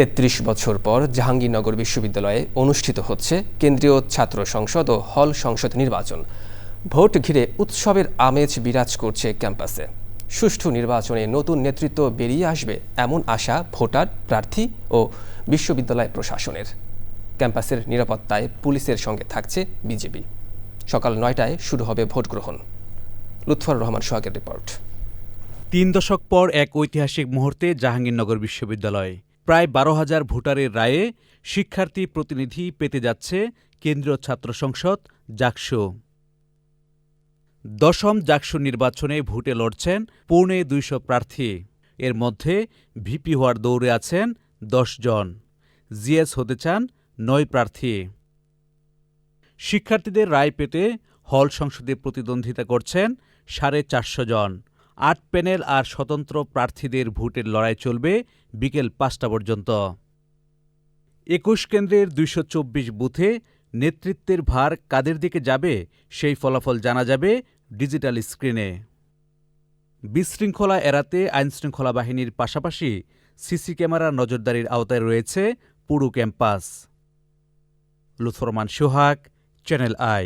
তেত্রিশ বছর পর জাহাঙ্গীরনগর বিশ্ববিদ্যালয়ে অনুষ্ঠিত হচ্ছে কেন্দ্রীয় ছাত্র সংসদ ও হল সংসদ নির্বাচন। ভোট ঘিরে উৎসবের আমেজ বিরাজ করছে ক্যাম্পাসে। সুষ্ঠু নির্বাচনে নতুন নেতৃত্ব বেরিয়ে আসবে এমন আশা ভোটার, প্রার্থী ও বিশ্ববিদ্যালয় প্রশাসনের। ক্যাম্পাসের নিরাপত্তায় পুলিশের সঙ্গে থাকছে বিজেপি। সকাল নয়টায় শুরু হবে ভোট গ্রহণ। লুৎফর রহমান সোহাগের রিপোর্ট। তিন দশক পর এক ঐতিহাসিক মুহূর্তে জাহাঙ্গীরনগর বিশ্ববিদ্যালয় প্রায় বারো হাজার ভোটারের রায়ে শিক্ষার্থী প্রতিনিধি পেতে যাচ্ছে কেন্দ্রীয় ছাত্র সংসদ জাকসু। দশম জাকসু নির্বাচনে ভোটে লড়ছেন পৌনে দুইশো প্রার্থী। এর মধ্যে ভিপি হওয়ার দৌড়ে আছেন দশ জন। জিএস হতে চান নয় প্রার্থী। শিক্ষার্থীদের রায় পেতে হল সংসদে প্রতিদ্বন্দ্বিতা করছেন সাড়ে চারশো জন। আট প্যানেল আর স্বতন্ত্র প্রার্থীদের ভোটের লড়াই চলবে বিকেল পাঁচটা পর্যন্ত। একুশ কেন্দ্রের দুইশো চব্বিশ বুথে নেতৃত্বের ভার কাদের দিকে যাবে সেই ফলাফল জানা যাবে ডিজিটাল স্ক্রিনে। বিশৃঙ্খলা এড়াতে আইনশৃঙ্খলা বাহিনীর পাশাপাশি সিসি ক্যামেরার নজরদারির আওতায় রয়েছে পুরু campus. Lutforman Sohag, channel I.